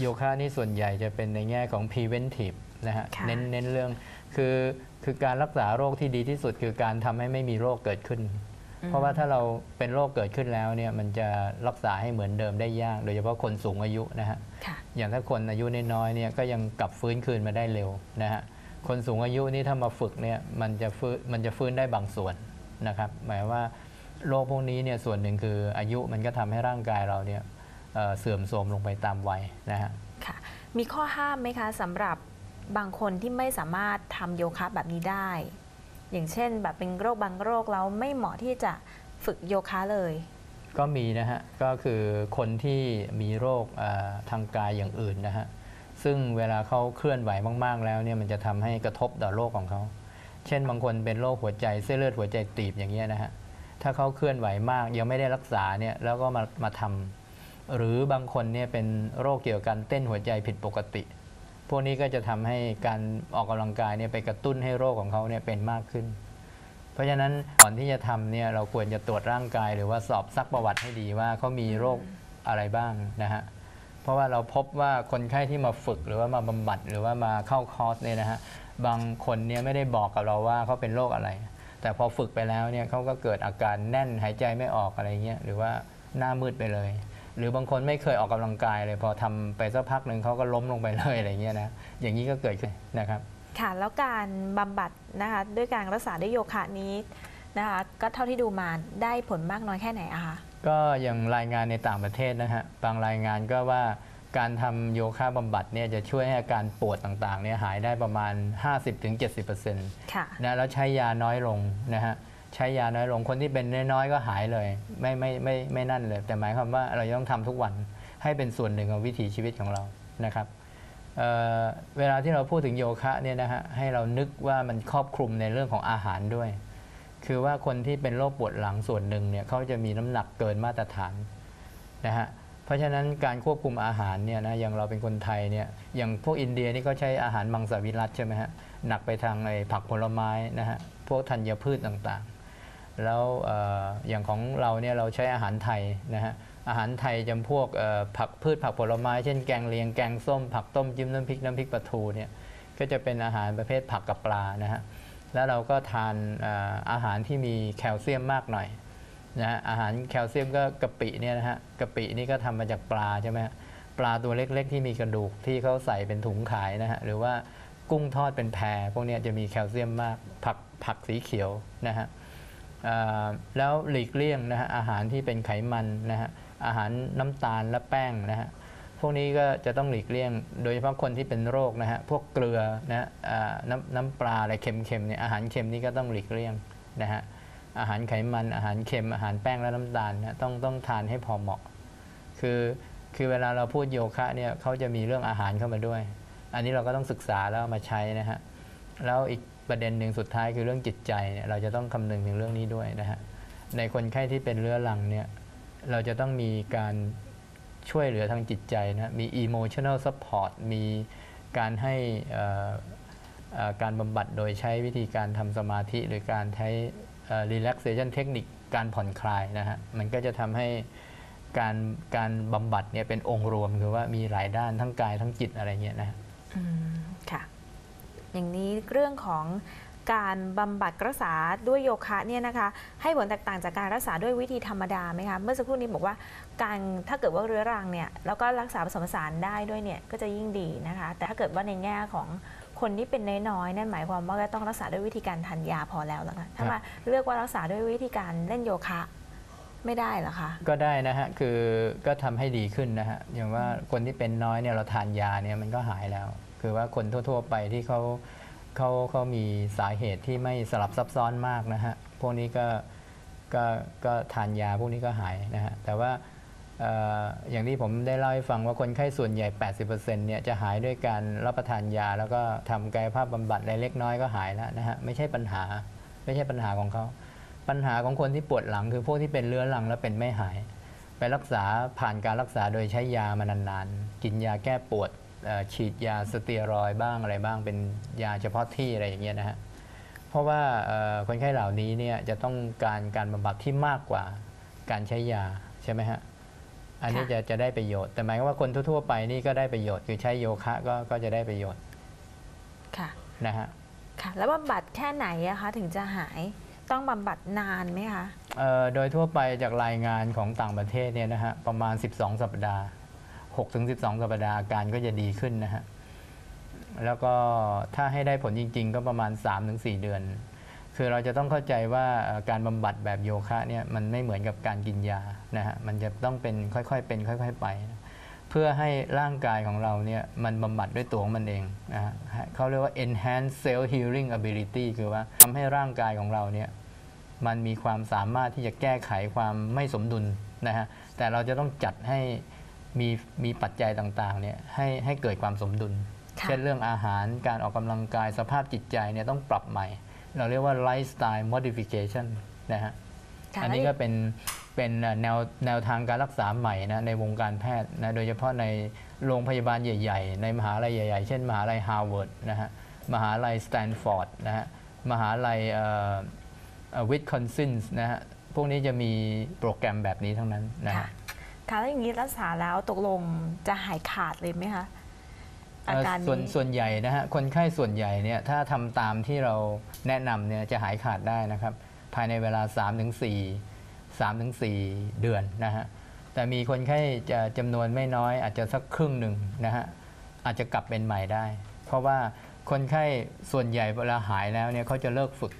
โยคะนี่ส่วนใหญ่จะเป็นในแง่ของ preventive นะฮะค่ะเน้นเน้นเรื่องคือคือการรักษาโรคที่ดีที่สุดคือการทำให้ไม่มีโรคเกิดขึ้น เพราะว่าถ้าเราเป็นโรคเกิดขึ้นแล้วเนี่ยมันจะรักษาให้เหมือนเดิมได้ยาก โดยเฉพาะคนสูงอายุนะฮะค่ะอย่างถ้าคนอายุน้อยๆเนี่ยก็ยังกลับฟื้นคืนมาได้เร็วนะฮะคนสูงอายุนี่ถ้ามาฝึกเนี่ยมันจะฟื้นมันจะฟื้นได้บางส่วนนะครับ หมายว่าโรคพวกนี้เนี่ยส่วนหนึ่งคืออายุมันก็ทำให้ร่างกายเราเนี่ย เอ่อเสื่อมโทรมลงไปตามวัยนะฮะค่ะมีข้อห้ามไหมคะสำหรับบางคนที่ไม่สามารถทำโยคะแบบนี้ได้ อย่างเช่นแบบเป็นโรคบางโรคแล้วไม่เหมาะที่จะฝึกโยคะเลย ก็มีนะฮะ ก็คือคนที่มีโรคเอ่อทางกายอย่างอื่นนะฮะ ซึ่งเวลาเขาเคลื่อนไหวมาก ๆ แล้วเนี่ยมันจะทำให้กระทบต่อโรคของเขา เช่นบางคนเป็นโรคหัวใจเส้นเลือดหัวใจตีบอย่างเงี้ยนะฮะ ถ้าเขาเคลื่อนไหวมากยังไม่ได้รักษาเนี่ยแล้วก็มามาทำ หรือบางคนเนี่ยเป็นโรคเกี่ยวกับการเต้นหัวใจผิดปกติ พวกนี้ก็จะทำให้การออกกำลังกายเนี่ยไปกระตุ้นให้โรคของเขาเนี่ยเป็นมากขึ้น เพราะฉะนั้นก่อนที่จะทำเนี่ยเราควรจะตรวจร่างกาย หรือว่าสอบซักประวัติให้ดีว่าเขามีโรคอะไรบ้างนะฮะเพราะว่าเราพบว่าคนไข้ที่มาฝึกหรือว่ามาบำบัดหรือว่ามาเข้าคอร์สเนี่ยนะฮะบางคนเนี่ยไม่ได้บอกกับเราว่าเขาเป็นโรคอะไร แต่พอฝึกไปแล้วเนี่ยเขาก็เกิดอาการแน่นหายใจไม่ออกอะไรเงี้ยหรือว่าหน้ามืดไปเลย หรือบางคนไม่เคยออกกำลังกายเลยพอทำไปสักพักหนึ่งเขาก็ล้มลงไปเลยอะไรเงี้ยนะอย่างนี้ก็เกิดขึ้นนะครับค่ะแล้วการบำบัดนะคะด้วยการรักษาด้วยโยคะนี้นะคะก็เท่าที่ดูมาได้ผลมากน้อยแค่ไหนอะคะก็อย่างรายงานในต่างประเทศนะฮะบางรายงานก็ว่าการทำโยคะบำบัดเนี่ยจะช่วยให้อาการปวดต่างๆเนี่ยหายได้ประมาณ 50-70%ค่ะนะแล้วใช้ยาน้อยลงนะฮะ ใช้ยาน้อยลงคนที่เป็นน้อยๆก็หายเลย ไม่ไม่ไม่ไม่นั่นเลย แต่หมายความว่าเราต้องทำทุกวันให้เป็นส่วนหนึ่งของวิถีชีวิตของเรานะครับเเวลาที่เราพูดถึงโยคะเนี่ยนะฮะให้เรานึกว่ามันครอบคลุมในเรื่องของอาหารด้วย คือว่าคนที่เป็นโรคปวดหลังส่วนหนึ่งเนี่ยเขาจะมีน้ำหนักเกินมาตรฐานนะฮะเพราะฉะนั้นการควบคุมอาหารเนี่ยนะอย่างเราเป็นคนไทยเนี่ยอย่างพวกอินเดียนี่ก็ใช้อาหารมังสวิรัตใช่ไหมฮะหนักไปทางไอ้ผักผลไม้นะฮะพวกธัญพืชต่างๆ แล้วออย่างของเราเนี่ยเราใช้อาหารไทยนะฮะอาหารไทยจำพวกผักพืชผักผลไม้ เช่นแกงเลียงแกงส้ม ผักต้มจิ้มน้ำพริกน้ำพริกปลาทูเนี่ยก็จะเป็นอาหารประเภทผักกับปลานะฮะแล้วเราก็ทานอาหารที่มีแคลเซียมมากหน่อยนะฮะอาหารแคลเซียมก็กะปิเนี่ยนะฮะกะปินี่ก็ทำมาจากปลาใช่ไหมปลาตัวเล็กๆ ที่มีกระดูกที่เขาใส่เป็นถุงขายนะฮะหรือว่ากุ้งทอดเป็นแพรพวกนี้จะมีแคลเซียมมากผักผักสีเขียวนะฮะ แล้วหลีกเลี่ยงนะฮะอาหารที่เป็นไขมันนะฮะอาหารน้ำตาลและแป้งนะฮะพวกนี้ก็จะต้องหลีกเลี่ยง โดยเฉพาะคนที่เป็นโรคนะฮะพวกเกลือนะฮะน้ำน้ำปลาอะไรเค็มๆเนี่ยอาหารเค็มนี่ก็ต้องหลีกเลี่ยงนะฮะอาหารไขมันอาหารเค็มอาหารแป้งและน้ำตาลนะต้องต้องทานให้พอเหมาะ คือคือเวลาเราพูดโยคะเนี่ยเขาจะมีเรื่องอาหารเข้ามาด้วย อันนี้เราก็ต้องศึกษาแล้วมาใช้นะฮะแล้วอีก ประเด็นหนึ่งสุดท้ายคือเรื่องจิตใจเนี่ยเราจะต้องคำนึงถึงเรื่องนี้ด้วยนะฮะในคนไข้ที่เป็นเรื้อรังเนี่ยเราจะต้องมีการช่วยเหลือทางจิตใจนะมี emotional support มีการให้อ่อเอ่อการบำบัดโดยใช้วิธีการทำสมาธิ หรือการใช้ relaxation เทคนิคการผ่อนคลายนะฮะมันก็จะทำให้การการบำบัดเนี่ยเป็นองค์รวมคือว่ามีหลายด้านทั้งกายทั้งจิตอะไรเงี้ยนะฮะอืมค่ะ อย่างนี้เรื่องของการบำบัดรักษาด้วยโยคะเนี่ยนะคะให้ผลแตกต่างจากการรักษาด้วยวิธีธรรมดาไหมคะเมื่อสักครู่นี้บอกว่าการถ้าเกิดว่าเรื้อรังเนี่ยแล้วก็รักษาผสมผสานได้ด้วยเนี่ยก็จะยิ่งดีนะคะ แต่ถ้าเกิดว่าในแง่ของคนที่เป็นน้อยๆนั่นหมายความว่าก็ต้องรักษาด้วยวิธีการทานยาพอแล้วแล้วคะถ้ามาเลือกว่ารักษาด้วยวิธีการเล่นโยคะไม่ได้เหรอคะก็ได้นะฮะคือก็ทำให้ดีขึ้นนะฮะอย่างว่าคนที่เป็นน้อยเนี่ยเราทานยาเนี่ยมันก็หายแล้ว คือว่าคนทั่ว ๆ ไปที่เขาเขาเขามีสาเหตุที่ไม่สลับซับซ้อนมากนะฮะ พวกนี้ก็ก็ก็ทานยาพวกนี้ก็หายนะฮะ แต่ว่าอย่างที่ผมได้เล่าให้ฟังว่าคนไข้ส่วนใหญ่ 80%เนี่ยจะหายด้วยการรับประทานยา แล้วก็ทำกายภาพบำบัดอะไรเล็กน้อยก็หายแล้วนะฮะ ไม่ใช่ปัญหาไม่ใช่ปัญหาของเขาปัญหาของคนที่ปวดหลังคือพวกที่เป็นเรื้อรังแล้วเป็นไม่หาย ไปรักษาผ่านการรักษาโดยใช้ยามานานๆ กินยาแก้ปวด ฉีดยาสเตียรอยด์บ้างอะไรบ้างเป็นยาเฉพาะที่อะไรอย่างเงี้ยนะฮะเพราะว่าเอ่อคนไข้เหล่านี้เนี่ยจะต้องการการบำบัดที่มากกว่าการใช้ยาใช่ไหมฮะอันนี้ค่ะจะจะได้ประโยชน์ แต่หมายความว่าคนทั่วๆไปนี่ก็ได้ประโยชน์คือใช้โยคะก็ก็จะได้ประโยชน์ค่ะนะฮะค่ะแล้วบำบัดแค่ไหนอะคะถึงจะหายต้องบำบัดนานไหมคะเอ่อโดยทั่วไปจากรายงานของต่างประเทศเนี่ยนะฮะประมาณ 12 สัปดาห์ 6ถึง12 สัปดาห์อาการก็จะดีขึ้นนะฮะ แล้วก็ถ้าให้ได้ผลจริง ๆ ก็ประมาณ3-4ถึง4เดือน คือเราจะต้องเข้าใจว่าการบำบัดแบบโยคะเนี่ยมันไม่เหมือนกับการกินยานะฮะ มันจะต้องเป็นค่อยๆเป็น ค่อย ๆ ไป เพื่อให้ร่างกายของเราเนี่ยมันบำบัดด้วยตัวของมันเองนะฮะเขาเรียกว่า enhance cell healing ability คือว่าทำให้ร่างกายของเราเนี่ยมันมีความสามารถที่จะแก้ไขความไม่สมดุลนะฮะ แต่เราจะต้องจัดให้ มีมีปัจจัยต่างๆเนี่ยให้ให้เกิดความสมดุลค่ะเช่นเรื่องอาหารการออกกำลังกายสภาพจิตใจเนี่ยต้องปรับใหม่ เราเรียกว่า lifestyle modification นะฮะค่ะอันนี้ก็เป็นเป็นเอ่อแนวแนวทางการรักษาใหม่นะในวงการแพทย์นะโดยเฉพาะในโรงพยาบาลใหญ่ๆ ในมหาลัยใหญ่ๆ เช่น มหาลัยฮาร์วาร์ดนะฮะมหาลัยสแตนฟอร์ดนะฮะมหาลัยวิทคอนซินส์นะฮะพวกนี้จะมีโปรแกรมแบบนี้ทั้งนั้นนะค่ะฮะ ค่ะแล้วอย่างนี้รักษาแล้วตกลงจะหายขาดเลยไหมคะอาเอ่อการส่วนนี้ส่วนใหญ่นะฮะคนไข้ส่วนใหญ่เนี่ยถ้าทำตามที่เราแนะนำเนี่ยจะหายขาดได้นะครับ ภายในเวลา 3-4 3-4 เดือนนะฮะแต่มีคนไข้จะจำนวนไม่น้อย อาจจะสักครึ่งหนึ่งนะฮะอาจจะกลับเป็นใหม่ได้ เพราะว่าคนไข้ส่วนใหญ่เวลาหายแล้วเนี่ยเขาจะเลิกฝึก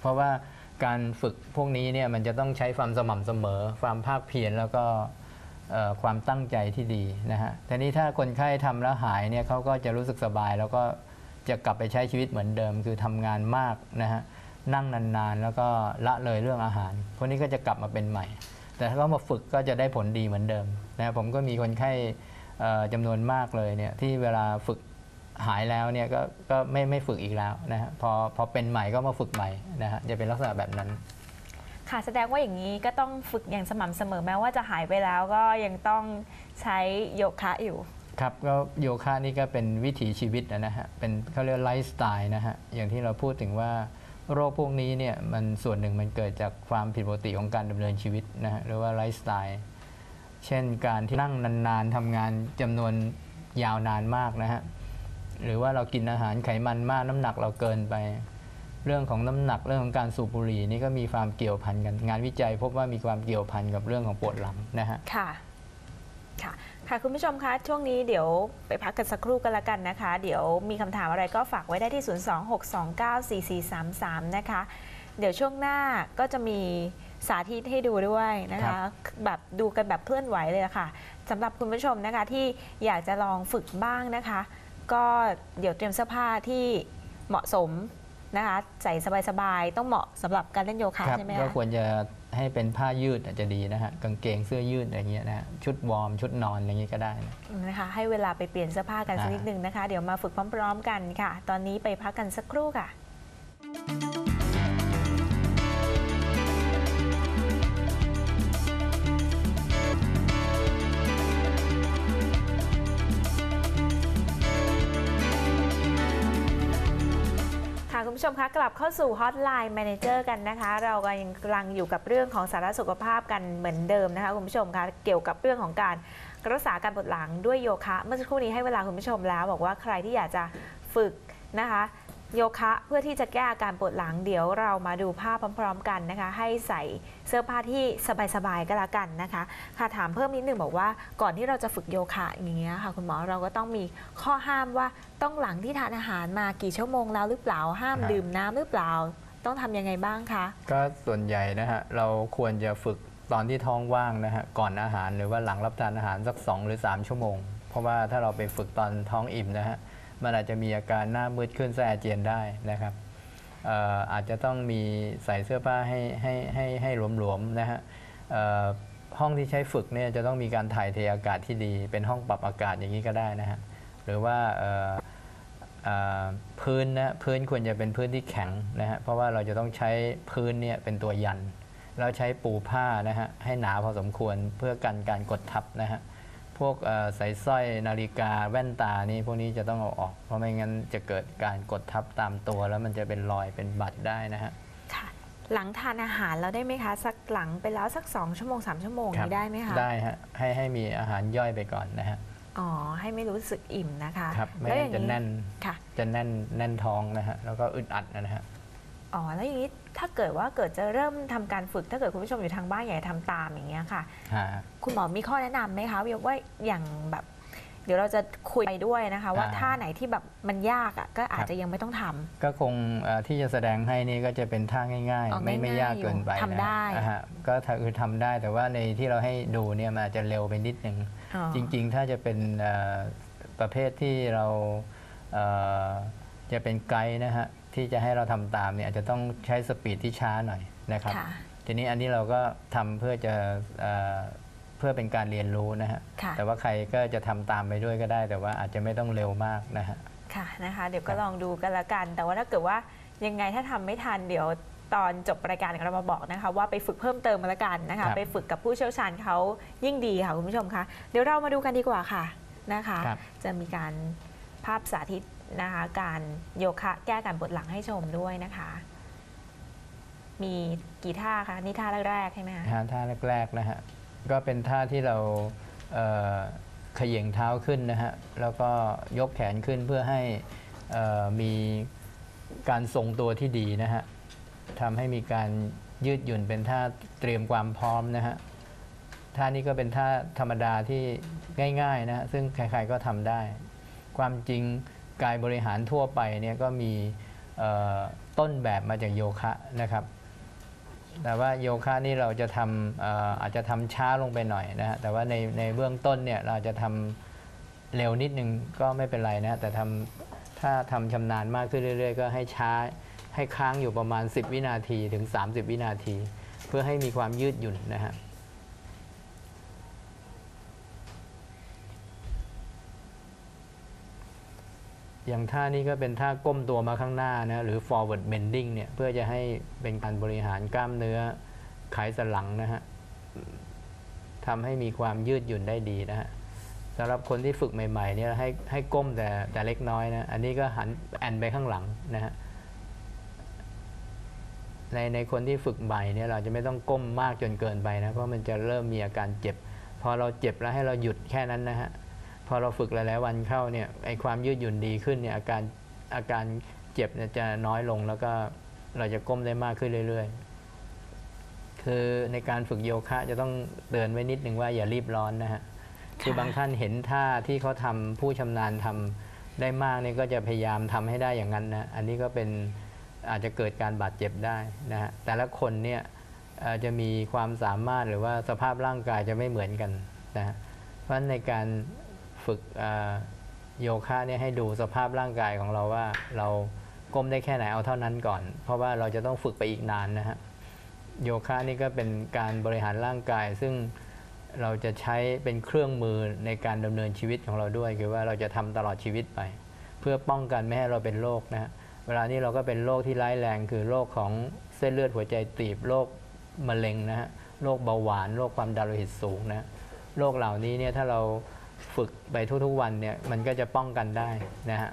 เพราะว่าการฝึกพวกนี้เนี่ยมันจะต้องใช้ความสม่ำเสมอ ความภาคเพียรแล้วก็เอ่อ ความตั้งใจที่ดีนะฮะแต่นี้ถ้าคนไข้ทำแล้วหายเนี่ยเขาก็จะรู้สึกสบาย แล้วก็จะกลับไปใช้ชีวิตเหมือนเดิม คือทำงานมากนะฮะนั่งนานๆ แล้วก็ละเลยเรื่องอาหารพวกนี้ก็จะกลับมาเป็นใหม่ แต่ถ้าเขามาฝึกก็จะได้ผลดีเหมือนเดิมนะผมก็มีคนไข้จำนวนมากเลยเนี่ยที่เวลาฝึกหายแล้วเนี่ยก็ก็ไม่ไม่ฝึกอีกแล้วนะฮะพอพอเป็นใหม่ก็มาฝึกใหม่นะฮะจะเป็นลักษณะแบบนั้น ค่ะแสดงว่าอย่างนี้ก็ต้องฝึกอย่างสม่ำเสมอแม้ว่าจะหายไปแล้วก็ยังต้องใช้โยคะอยู่ครับก็โยคะนี่ก็เป็นวิถีชีวิตนะฮะเป็นเขาเรียกไลฟ์สไตล์นะฮะอย่างที่เราพูดถึงว่าโรคพวกนี้เนี่ยมันส่วนหนึ่งมันเกิดจากความผิดปกติของการดำเนินชีวิตนะฮะหรือว่าไลฟ์สไตล์เช่นการที่นั่งนานๆทำงานจำนวนยาวนานมากนะฮะหรือว่าเรากินอาหารไขมันมากน้ำหนักเราเกินไป เรื่องของน้ำหนักเรื่องของการสูบบุหรี่นี่ก็มีความเกี่ยวพันกัน งานวิจัย พบว่ามีความเกี่ยวพันกับเรื่องของปวดหลังนะฮะค่ะค่ะค่ะคุณผู้ชมคะช่วงนี้เดี๋ยวไปพักกันสักครู่กันละกันนะคะ เดี๋ยวมีคำถามอะไรก็ฝากไว้ได้ที่ 026294433 นะคะ เดี๋ยวช่วงหน้าก็จะมีสาธิตให้ดูด้วยนะครัคะบแบบดูกันแบบเคลื่อนไหวเลยละค่ะสำหรับคุณผู้ชมนะคะที่อยากจะลองฝึกบ้างนะคะ ก็เดี๋ยวเตรียมเสื้อผ้าที่เหมาะสม นะคะใส่สบายๆ ต้องเหมาะสำหรับการเล่นโยคะครับใช่ไหมก็คะ ควรจะให้เป็นผ้ายืดอาจจะดีนะฮะกางเกงเสื้อยืดอะไรเงี้ยนะฮะชุดวอร์มชุดนอนอะไรเงี้ยก็ได้นะ นะคะให้เวลาไปเปลี่ยนเสื้อผ้ากันสักอ่านินิดนึงนะคะ เดี๋ยวมาฝึกพร้อม ๆ กันค่ะ ตอนนี้ไปพักกันสักครู่ค่ะ ผู้ชมคะกลับเข้าสู่ Hotline Manager กันนะคะ เราก็ยังกำลังอยู่กับเรื่องของสาระสุขภาพกันเหมือนเดิมนะคะคุณผู้ชมคะเกี่ยวกับเรื่องของการรักษาการปวดหลังด้วยโยคะ เมื่อสักครู่นี้ให้เวลาคุณผู้ชมแล้ว บอกว่าใครที่อยากจะฝึกนะคะ โยคะเพื่อที่จะแก้อาการปวดหลังเดี๋ยวเรามาดูภาพพร้อม ๆ กันนะคะ ให้ใส่เสื้อผ้าที่สบายๆก็แล้วกันนะคะ ค่ะถามเพิ่มนิดหนึ่งบอกว่าก่อนที่เราจะฝึกโยคะอย่างเงี้ยค่ะ คุณหมอเราก็ต้องมีข้อห้ามว่าต้องหลังที่ทานอาหารมากี่ชั่วโมงแล้วหรือเปล่าห้ามดื่มน้ำหรือเปล่า ต้องทำยังไงบ้างคะก็ส่วนใหญ่นะฮะเราควรจะฝึกตอนที่ท้องว่างนะฮะก่อนอาหารหรือว่าหลังรับประทานอาหารสัก 2 หรือ 3 ชั่วโมง เพราะว่าถ้าเราไปฝึกตอนท้องอิ่มนะฮะ มันอาจจะมีอาการหน้ามืดขึ้นแสอาเจียนได้นะครับอาจจะต้องมีใส่เสื้อผ้าให้ให้ให้ให้หลวมๆนะฮะห้องที่ใช้ฝึกเนี่ยจะต้องมีการถ่ายเทอากาศที่ดี เป็นห้องปรับอากาศอย่างนี้ก็ได้นะฮะหรือว่าเอ่ออ่าพื้นนะพื้นควรจะเป็นพื้นที่แข็งนะฮะเพราะว่าเราจะต้องใช้พื้นเนี่ยเป็นตัวยัน แล้วใช้ปูผ้านะฮะให้หนาพอสมควรเพื่อกันการกดทับนะฮะ พวกเอ่อสายสร้อยนาฬิกาแว่นตานี่พวกนี้จะต้องเอาออก เพราะไม่งั้นจะเกิดการกดทับตามตัว แล้วมันจะเป็นรอยเป็นบัตรได้นะฮะค่ะหลังทานอาหารแล้วได้ไหมคะ สักหลังไปแล้วสัก 2 ชั่วโมง 3 ชั่วโมงครับนี้ได้ไหมคะ ได้ฮะให้ให้มีอาหารย่อยไปก่อนนะฮะอ๋อ ให้ไม่รู้สึกอิ่มนะคะ ครับ ไม่แล้วองั้ย่านงจะนี้แน่นค่ะจะแน่นแน่นท้องนะฮะ แล้วก็อึดอัดนะฮะ อ๋อ แล้วอย่างนี้ถ้าเกิดว่าเกิดจะเริ่มทำการฝึก ถ้าเกิดคุณผู้ชมอยู่ทางบ้านอยากจะทำตามอย่างเงี้ยค่ะฮะคุณหมอมีข้อแนะนำไหมคะว่าอย่างแบบ เดี๋ยวเราจะคุยไปด้วยนะคะ ว่าอ่าท่าไหนที่แบบมันยากอะก็อาจครับจะยังไม่ต้องทำก็คงเอ่อที่จะแสดงให้นี่ก็จะเป็นท่าง่ายอ๋อๆไม่ไม่ง่ายๆยากเกินไปอยู่ทำได้นะฮะอ่าฮะก็ถ้าคือทำได้แต่ว่าในที่เราให้ดูเนี่ยมันอาจจะเร็วไปนิดนึงอ๋อจริง ๆ ถ้าจะเป็นเอ่อประเภทที่เราเอ่อจะเป็นไกด์นะฮะ ที่จะให้เราทำตามเนี่ยอาจจะต้องใช้สปีดที่ช้าหน่อยนะครับค่ะทีนี้อันนี้เราก็ทำเพื่อจะเอ่อเพื่อเป็นการเรียนรู้นะฮะค่ะแต่ว่าใครก็จะทำตามไปด้วยก็ได้ แต่ว่าอาจจะไม่ต้องเร็วมากนะฮะ ค่ะนะคะ เดี๋ยวก็ครับลองดูกันละกัน แต่ว่าถ้าเกิดว่ายังไงถ้าทำไม่ทันเดี๋ยวตอนจบรายการเรามาบอกนะคะว่าไปฝึกเพิ่มเติมมาละกันนะคะ ไปฝึกกับผู้เชี่ยวชาญเขายิ่งดีค่ะคุณผู้ชมคะเดี๋ยวเรามาดูกันดีกว่าค่ะนะคะครับจะมีการภาพสาธิต นะคะการโยคะแก้การปวดหลังให้ชมด้วยนะคะ มีกี่ท่าคะนี่ท่าแรกๆใช่ไหมคะท่าท่าแรกๆนะฮะก็เป็นท่าที่เราเอ่อเขย่งเท้าขึ้นนะฮะแล้วก็ยกแขนขึ้นเพื่อให้เอ่อมีการทรงตัวที่ดีนะฮะทำให้มีการยืดหยุ่นเป็นท่าเตรียมความพร้อมนะฮะท่านี้ก็เป็นท่าธรรมดาที่ง่ายๆนะฮะซึ่งใครๆก็ทำได้ ความจริง กายบริหารทั่วไปเนี่ยก็มีต้นแบบมาจากโยคะนะครับ แต่ว่าโยคะนี่เราจะทำเอ่อาจจะทำช้าลงไปหน่อยนะฮะแต่ว่าในในเบื้องต้นเนี่ยเราจะทำเร็วนิดนึงก็ไม่เป็นไรนะฮะแต่ทำถ้าทำชำนาญมากขึ้นเรื่อย ๆ ก็ให้ช้าให้ค้างอยู่ประมาณ 10 วินาทีถึง 30 วินาที เพื่อให้มีความยืดหยุ่นนะฮะ อย่างท่านี้ก็เป็นท่าก้มตัวมาข้างหน้านะหรือ forward bending เนี่ยเพื่อจะให้เป็นการบริหารกล้ามเนื้อไขสันหลังนะฮะทำให้มีความยืดหยุ่นได้ดีนะฮะสำหรับคนที่ฝึกใหม่ๆเนี่ยให้ให้ก้มแต่แต่เล็กน้อยนะอันนี้ก็หันแอนไปข้างหลังนะฮะในในคนที่ฝึกใหม่เนี่ยเราจะไม่ต้องก้มมากจนเกินไปนะเพราะมันจะเริ่มมีอาการเจ็บ พอเราเจ็บแล้วให้เราหยุดแค่นั้นนะฮะ พอเราฝึกหลายๆวันเข้าเนี่ยไอความยืดหยุ่นดีขึ้นเนี่ยอาการอาการเจ็บเนี่ยจะน้อยลงแล้วก็เราจะก้มได้มากขึ้นเรื่อย ๆ คือในการฝึกโยคะจะต้องเตือนไว้นิดนึงว่าอย่ารีบร้อนนะฮะคือบางท่านเห็นท่าที่เขาทำผู้ชำนาญทำได้มากเนี่ยก็จะพยายามทำให้ได้อย่างนั้นนะอันนี้ก็เป็นอาจจะเกิดการบาดเจ็บได้นะฮะแต่ละคนเนี่ยเอ่อจะมีความสามารถหรือว่าสภาพร่างกายจะไม่เหมือนกันนะฮะเพราะฉะนั้นในการ ฝึกโยคะเนี่ยให้ดูสภาพร่างกายของเราว่าเราก้มได้แค่ไหนเอาเท่านั้นก่อน เพราะว่าเราจะต้องฝึกไปอีกนานนะฮะโยคะนี่ก็เป็นการบริหารร่างกาย ซึ่งเราจะใช้เป็นเครื่องมือในการดำเนินชีวิตของเราด้วย คือว่าเราจะทำตลอดชีวิตไป เพื่อป้องกันไม่ให้เราเป็นโรคนะฮะเวลานี้เราก็เป็นโรคที่ร้ายแรง คือโรคของเส้นเลือดหัวใจตีบโรคมะเร็งนะฮะโรคเบาหวานโรคความดันโลหิตสูงนะโรคเหล่านี้เนี่ยถ้าเรา ฝึกไปทุกๆวันเนี่ยมันก็จะป้องกันได้นะฮะ